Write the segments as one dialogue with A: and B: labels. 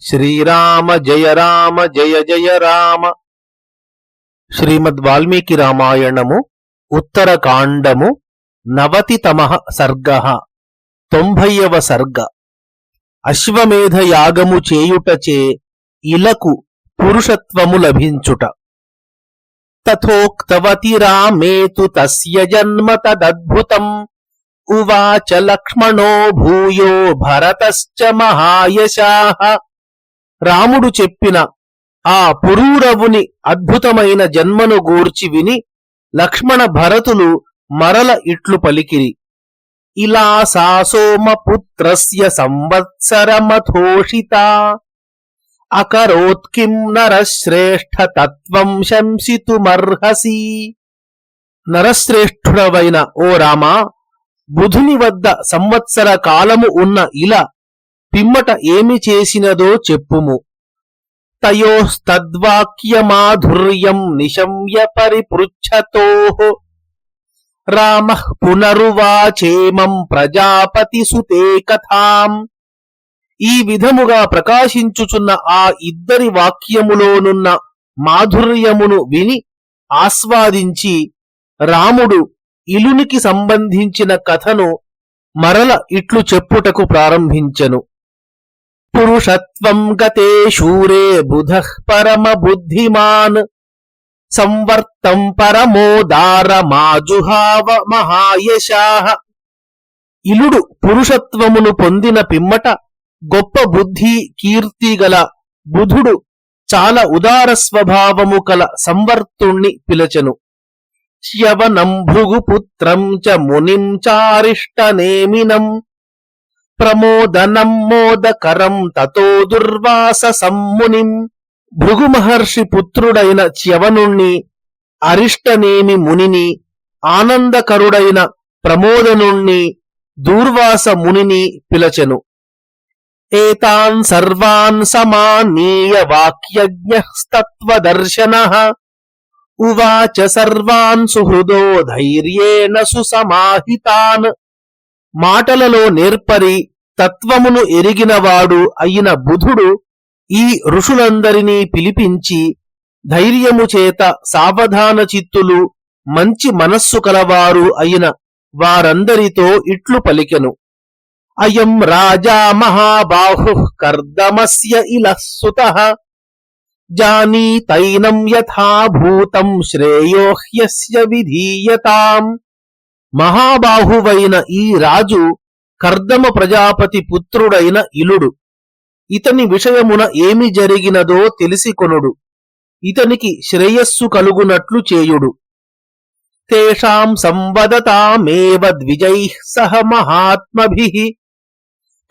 A: శ్రీరామ జయ రామ జయ జయ రామ. శ్రీమద్ వాల్మీకి రామాయణము ఉత్తరకాండము నవతితమ సర్గ. తొంభైవ సర్గ. అశ్వమేధ యాగము చేయుటచే ఇలకు పురుషత్వము లభించుట. తథోక్తవతి రామేతు తస్య జన్మ తదద్భుతం. ఉవాచ లక్ష్మణో భూయో భరతశ్చ మహాయశాః. రాముడు చెప్పిన ఆ పురూరవుని అద్భుతమైన జన్మను గూర్చి విని లక్ష్మణ భరతులు మరల ఇట్లు పలికిరి. ఇలా సాసోమపుత్రస్య సంవత్సరమథోషిత అకరోత్కిం నరశ్రేష్ఠ తత్వం శంసితుమర్హసి నరశ్రేష్ఠుడవైన ఓ రామా బుధుని వద్ద సంవత్సర కాలము ఉన్న ఇలా పిమ్మట ఏమి చేసినదో చెప్పుము. తయోస్తద్వాక్యమాధుర్యం నిశమ్య పరిపృచ్ఛతో. రామ పునరువాచేమం ప్రజాపతి సుతే కథాం. ఈ విధముగా ప్రకాశించుచున్న ఆ ఇద్దరి వాక్యములోనున్న మాధుర్యమును విని ఆస్వాదించి రాముడు ఇలునికి సంబంధించిన కథను మరల ఇట్లు చెప్పుటకు ప్రారంభించెను. పురుషత్వం గతే శూరే బుధ పరమ బుద్ధిమాన్ సంవర్తం పరమోదార మాజుహావ మహాయశాహ ఇలుడు పురుషత్వమును పొందిన పిమ్మట గొప్ప బుద్ధి కీర్తి గల బుధుడు చాలా ఉదార స్వభావము కల సంవర్తుణ్ణి పిలచెను. శ్యవనం భృగుపుత్రం చ మునిం చారిష్టనేమినం. ప్రమోదనం మోదకరం తతో దుర్వాస సమ్మునిం. భృగుమహర్షి పుత్రుడైన చ్యవనుణ్ణి అరిష్టనేమి మునిని ఆనందకరుడైన ప్రమోదనుణ్ణి దూర్వాస మునిని పిలచెను. ఏతాన్ సర్వాన్ సమానీయ వాక్యజ్ఞస్తత్వదర్శన. ఉవాచ సర్వాన్ సుహృదో ధైర్యేణ సుసమాహితాన్. మాటలలో నేర్పరి తత్వమును ఎరిగినవాడు అయిన బుధుడు ఈ ఋషులందరినీ పిలిపించి ధైర్యము చేత సావధాన చిత్తులు మంచి మనస్సు కలవారు అయిన వారందరితో ఇట్లు పలికెను. అయం రాజా మహాబాహు కర్దమస్య ఇలసుత జానీతైనం యథాభూతం శ్రేయోహ్యస్య విధీయతాం మహాబాహువైన ఈ రాజు కర్దమ ప్రజాపతి పుత్రుడైన ఇలుడు. ఇతని విషయమున ఏమి జరిగినదో తెలిసికొనుడు. ఇతనికి శ్రేయస్సు కలుగునట్లు చేయుడు. తేషాం సంవదతామేవ ద్విజై సహ మహాత్మభి.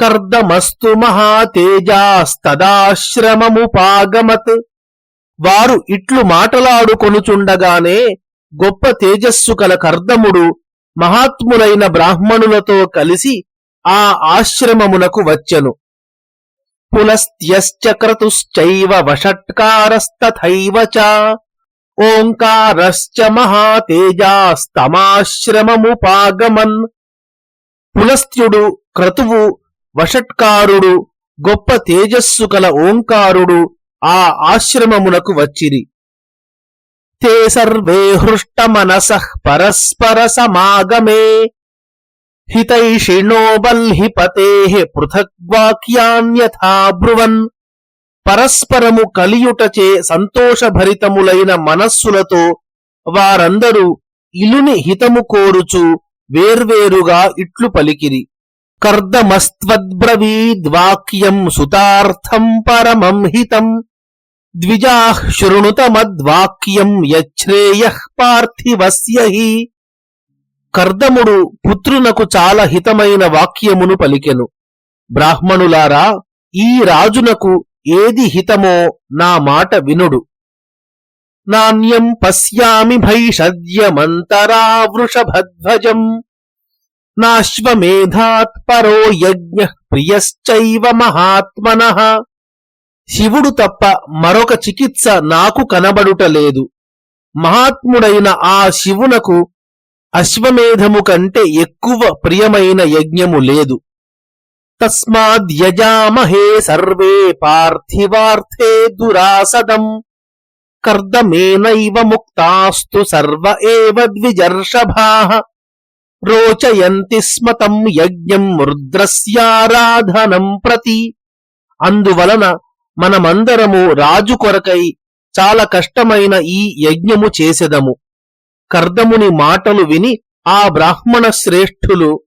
A: కర్దమస్తు మహాతేజాస్తదాశ్రమముపాగమత్. వారు ఇట్లు మాటలాడుకొనుచుండగానే గొప్ప తేజస్సు కల కర్దముడు మహాత్ములైన బ్రాహ్మణులతో కలిసి ఆ ఆశ్రమమునకు వచ్చెను. పులస్త్యశ్చక్రతుశ్చైవ వషట్కారస్తథైవ చ. ఓంకారశ్చ మహాతేజాస్తమాశ్రమముపాగమన్. పులస్త్యుడు క్రతువు వషట్కారుడు గొప్ప తేజస్సు కల ఓంకారుడు ఆ ఆశ్రమమునకు వచ్చిరి. తే సర్వే హృష్టమనసః పరస్పర సమాగమే హితైషిణో బల్హిపతే पृथग्वाक्यान्यथा ब्रुवन्। పరస్పరము కలియుటచే సంతోషభరితములైన మనస్సులతో వారందరూ ఇలుని హితము కోరుచు వేర్వేరుగా ఇట్లు పలికిరి కర్దమస్త్వద్బ్రవీద్వాక్యం సుతార్థం పరమం హితం ద్విజాః శృణుతమద్వాక్యం యచ్ఛ్రేయ పార్థివస్య హి కర్దముడు పుత్రునకు చాలా హితమైన వాక్యమును పలికెను। బ్రాహ్మణులారా ఈ రాజునకు ఏది హితమో నా మాట వినుడు। నాణ్యం పశ్యామి భైషద్యమంతరా వృషభధ్వజం। నాశ్వమేధాత్పరో యజ్ఞ ప్రియశ్చైవ మహాత్మనః। శివుడు తప్ప మరొక చికిత్స నాకు కనబడుటలేదు మహాత్ముడైన ఆ శివునకు అశ్వమేధము కంటే ఎక్కువ ప్రియమైన యజ్ఞము లేదు. తస్మాద్యజామహే సర్వే పార్థివార్థే దురాసదం. కర్దమేనైవ ముక్తాస్తు సర్వ ఏవ ద్విజర్షభాః. రోచయంతి స్మతం యజ్ఞం రుద్రస్యారాధనం ప్రతి. అందువలన మనమందరము రాజు కొరకై చాలా కష్టమైన ఈ యజ్ఞము చేసెదము. కర్దముని మాటలు విని ఆ బ్రాహ్మణ శ్రేష్ఠులు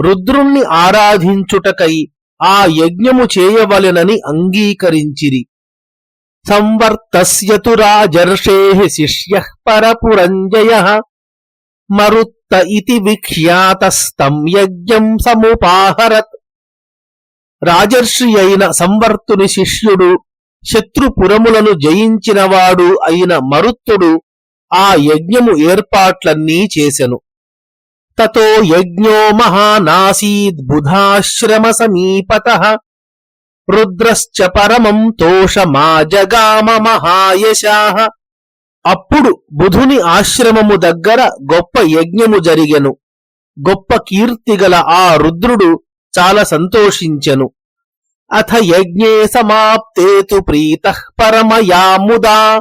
A: రుద్రుణ్ణి ఆరాధించుటకై ఆ యజ్ఞము చేయవలెనని అంగీకరించిరి. సంవర్తస్యతు రాజర్షే శిష్య పరపురంజయ మరుత్త ఇతి విఖ్యాతస్తం యజ్ఞం సముపాహరత్. రాజర్షి అయిన సంవర్తుని శిష్యుడు శత్రుపురములను జయించినవాడు అయిన మరుత్తుడు ఆ యజ్ఞము ఏర్పాట్లన్నీ చేసెను. తతో యజ్ఞో మహానాసీద్ బుధాశ్రమ సమీపత. రుద్రశ్చ పరమం తోషమాజగామ మహాయశాః. అప్పుడు బుధుని ఆశ్రమము దగ్గర గొప్ప యజ్ఞము జరిగెను. గొప్ప కీర్తిగల ఆ రుద్రుడు చాలా సంతోషించెను. అథ యజ్ఞే సమాప్తే తు ప్రీతః పరమయా ముదా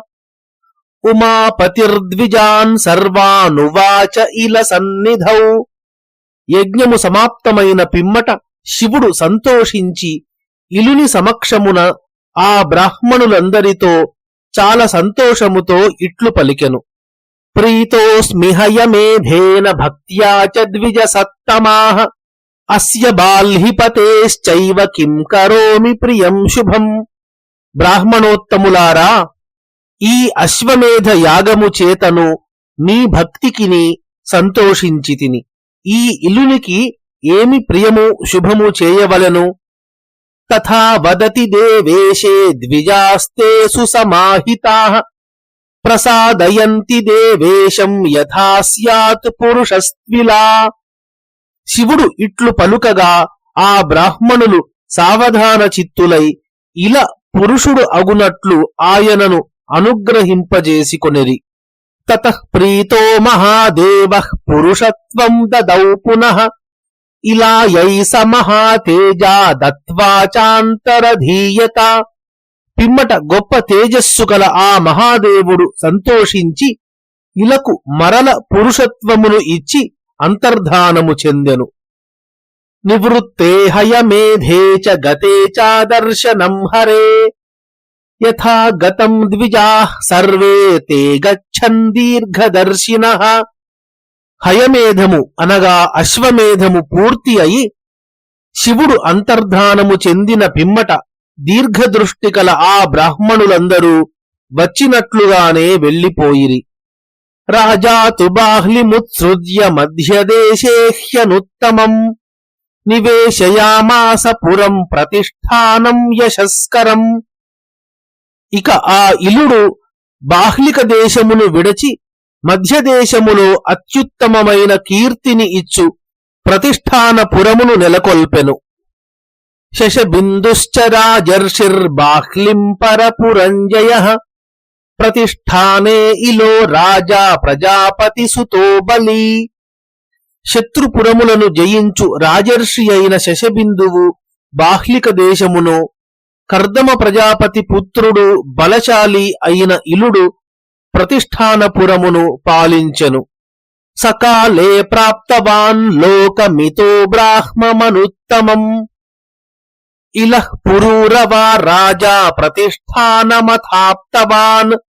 A: ఉమాపతిర్ద్విజాన్ సర్వానువాచ ఇల సన్నిధౌ. యజ్ఞము సమాప్తమైన పిమ్మట శివుడు సంతోషించి ఇలుని సమక్షమున ఆ బ్రాహ్మణులందరితో చాలా సంతోషముతో ఇట్లు పలికెను. ప్రీతోస్మిహయమేధేన భక్త్యా చ ద్విజ సత్తమాహ అస్య బాల్హిపతేశ్చైవ కిం కరోమి ప్రియం శుభం. బ్రాహ్మణోత్తములారా ఈ అశ్వమేధ యాగము చేతను నీ భక్తికిని సంతోషించితిని. ఈ ఇల్లునికి ఏమి ప్రియము శుభము చేయవలను? తథా వదతి దేవేశే ద్విజాస్తే సుసమాహితా. ప్రసాదయంతి దేవేశం యథా స్యాత్ పురుషస్త్విలా. శివుడు ఇట్లు పలుకగా ఆ బ్రాహ్మణులు సావధాన చిత్తులై ఇలా పురుషుడు అగునట్లు ఆయనను అనుగ్రహింపజేసికొనిరి. తత ప్రీతో మహాదేవ పురుషత్వం దదౌ పునః. ఇలా యైస మహాతేజా దత్వాచాంతరధీయత. పిమ్మట గొప్ప తేజస్సు గల ఆ మహాదేవుడు సంతోషించి ఇలకు మరల పురుషత్వమును ఇచ్చి అంతర్ధానము చెందెను. నివృత్తే హయమేధే చ గతే చాదర్శనం హరే. యథా గతం ద్విజా సర్వే తే గచ్చన్ దీర్ఘదర్శిన. హయమేధము అనగా అశ్వమేధము పూర్తి అయి శివుడు అంతర్ధానము చెందిన పిమ్మట దీర్ఘదృష్టి కల ఆ బ్రాహ్మణులందరూ వచ్చినట్లుగానే వెళ్ళిపోయిరి రాజా తు బాహ్లిముత్సృజ్య మధ్యదేశే హ్యనుత్తమం. నివేశయామాస పురం ప్రతిష్టానం యశస్కరం. ఇక ఆ ఇలుడు బాహ్లిక దేశమును విడచి మధ్యదేశములో అత్యుత్తమమైన కీర్తిని ఇచ్చు ప్రతిష్టాన పురమును నెలకొల్పెను. శశబిందుశ్చ రాజర్షిర్బాహ్లిం పరపురంజయ ప్రతిష్టానే ఇలో రాజా ప్రజాపతి సుతో బలి. శత్రుపురములను జయించు రాజర్షి అయిన శశబిందువు బాహ్లిక దేశమును. కర్దమ ప్రజాపతి పుత్రుడు బలశాలి అయిన ఇలుడు ప్రతిష్టానపురమును పాలించెను. సకాలే ప్రాప్తవాన్ లోకమితో బ్రాహ్మమనుత్తమం. ఇలః పురూరవా రాజా ప్రతిష్టానమథాప్తవాన్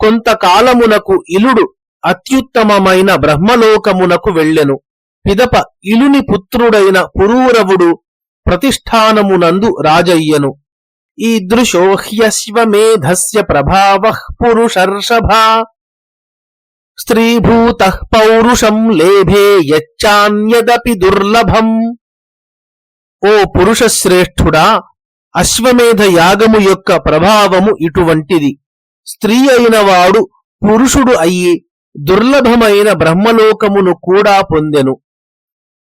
A: కొంతకాలమునకు ఇలుడు అత్యుత్తమమైన బ్రహ్మలోకమునకు వెళ్ళెను. పిదప ఇలుని పుత్రుడైన పురూరవుడు ప్రతిష్టానమునందు రాజయ్యను. ఈదృశో హ్యశ్వమేధస్య ప్రభావ పురుషర్షభా. స్త్రీభూత పౌరుషం లేభే యచ్చాన్యదపి దుర్లభం. ఓ పురుషశ్రేష్ఠుడా అశ్వమేధ యాగము యొక్క ప్రభావము ఇటువంటిది. స్త్రీ అయిన వాడు పురుషుడు అయ్యి దుర్లభమైన బ్రహ్మలోకమును కూడా పొందెను.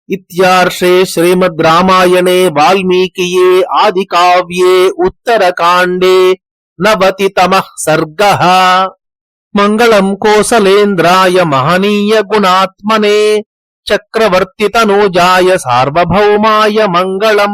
A: ఇత్యార్షే శ్రీమద్ రామాయణే వాల్మీకియే ఆది కావ్యే ఉత్తరకాండే నవతి తమ సర్గ. మంగళం కోసలేంద్రాయ మహనీయ గుణాత్మనే చక్రవర్తి తనూజాయ సార్వభౌమాయ మంగళం